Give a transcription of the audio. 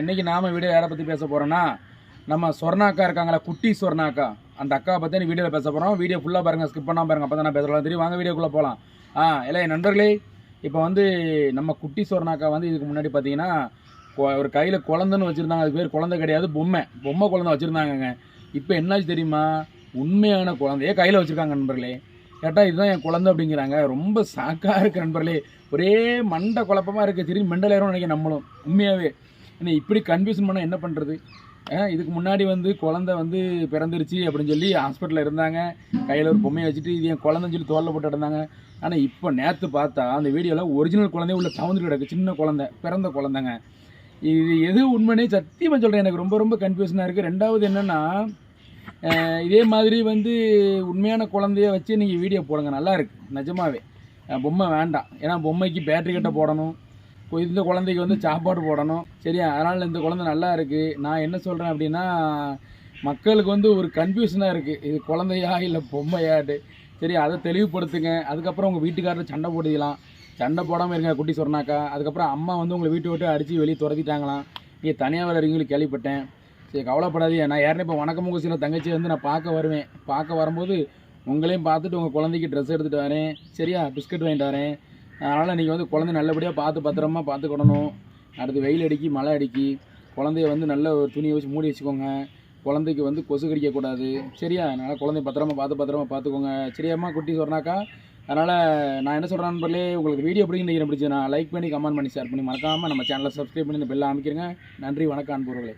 இன்னைக்கு நாம வீடியோ யாரை பற்றி பேச போகிறோன்னா நம்ம சொர்ணாக்கா இருக்காங்களா குட்டி சொர்ணாக்கா. அந்த அக்காவை பற்றி வீடியோவில் பேச போகிறோம் வீடியோ ஃபுல்லாக பாருங்கள் ஸ்கிப் பண்ணாம பாருங்க அப்போ தான் நான் பேசலாம் தெரியும் வாங்க வீடியோக்குள்ளே போகலாம் ஆ இல்லை என் நண்பர்களே இப்போ வந்து நம்ம குட்டி சொர்ணாக்கா வந்து இதுக்கு முன்னாடி பார்த்தீங்கன்னா ஒரு கையில் குழந்தைன்னு வச்சுருந்தாங்க. அதுக்கு பேர் குழந்தை கிடையாது பொம்மை. பொம்மை குழந்தை வச்சுருந்தாங்கங்க. இப்போ என்னாச்சு தெரியுமா? உண்மையான குழந்தைய கையில் வச்சுருக்காங்க நண்பர்களே. கேட்டால் இதுதான் என் குழந்தை அப்படிங்கிறாங்க. ரொம்ப சாக்காக இருக்குது நண்பர்களே. ஒரே மண்டை குழப்பமாக இருக்குது திரும்பி மெண்டலேரும் நினைக்க நம்மளும். உண்மையாகவே என்ன இப்படி கன்ஃபியூஷன் பண்ண என்ன பண்ணுறது இதுக்கு முன்னாடி வந்து குழந்தை வந்து பிறந்துருச்சு அப்படின்னு சொல்லி ஹாஸ்பிட்டலில் இருந்தாங்க. கையில் ஒரு பொம்மையை வச்சுட்டு இது என் குழந்தைன்னு சொல்லி தோலில் போட்டு இருந்தாங்க ஆனால் இப்போ நேற்று பார்த்தா அந்த வீடியோவில் ஒரிஜினல் குழந்தைய உள்ள தவந்துட்டு கிடக்கு. சின்ன குழந்தை பிறந்த குழந்தைங்க. இது எது உண்மைனே சத்தியமாக சொல்கிறேன் எனக்கு ரொம்ப ரொம்ப கன்ஃபியூஷனாக இருக்குது ரெண்டாவது என்னென்னா இதே மாதிரி வந்து உண்மையான குழந்தைய வச்சு நீங்கள் வீடியோ போடுங்க. நல்லாயிருக்கு நிஜமாவே. பொம்மை வேண்டாம். ஏன்னா பொம்மைக்கு பேட்டரி கட்ட போடணும். இந்த குழந்தைக்கு வந்து சாப்பாடு போடணும். சரியா? அதனால் இந்த குழந்தை நல்லா இருக்குது நான் என்ன சொல்கிறேன் அப்படின்னா மக்களுக்கு வந்து ஒரு கன்ஃபியூஷனாக இருக்குது இது குழந்தையா இல்லை பொம்மையாட்டு? சரி அதை தெளிவுபடுத்துங்க. அதுக்கப்புறம் உங்கள் வீட்டுக்காரர் சண்டை போடுதலாம் சண்டை போடாமல் இருங்க குட்டி சொன்னாக்கா அதுக்கப்புறம் அம்மா வந்து உங்களை வீட்டை விட்டு அடித்து வெளியே துரத்திட்டாங்களாம். நீங்கள் தனியாக வேறு இருக்கீங்களு கேள்விப்பட்டேன். சரி கவலைப்படாதீங்க. நான் யாருனே இப்போ வணக்கம் முகசியில் தங்கச்சி வந்து நான் பார்க்க வருவேன். பார்க்க வரும்போது உங்களையும் பார்த்துட்டு உங்கள் குழந்தைக்கு ட்ரெஸ் எடுத்துகிட்டு வரேன். சரியா? பிஸ்கட் வாங்கிட்டு வரேன். அதனால் நீங்கள் வந்து குழந்தை நல்லபடியாக பார்த்து பத்திரமா பார்த்துக்கிடணும். அடுத்து வெயில் அடிக்கி மழை அடிக்கி குழந்தைய வந்து நல்ல ஒரு துணியை வச்சு மூடி வச்சுக்கோங்க. குழந்தைக்கு வந்து கொசு கடிக்கக்கூடாது சரியா? அதனால் குழந்தைய பத்திரமா பார்த்து பத்திரமா பார்த்துக்கோங்க. சரியாம்மா குட்டி சொன்னாக்கா அதனால் நான் என்ன சொல்கிறேன் நண்பர்களே உங்களுக்கு வீடியோ பிடிக்கும் நீங்கள் பிடிச்சி நான் லைக் பண்ணி கமெண்ட் பண்ணி ஷேர் பண்ணி மறக்காமல் நம்ம சேனலை சப்ஸ்கிரைப் பண்ணி இந்த பெல்லை அமைக்கிறேங்க. நன்றி வணக்கம் அன்பர்களே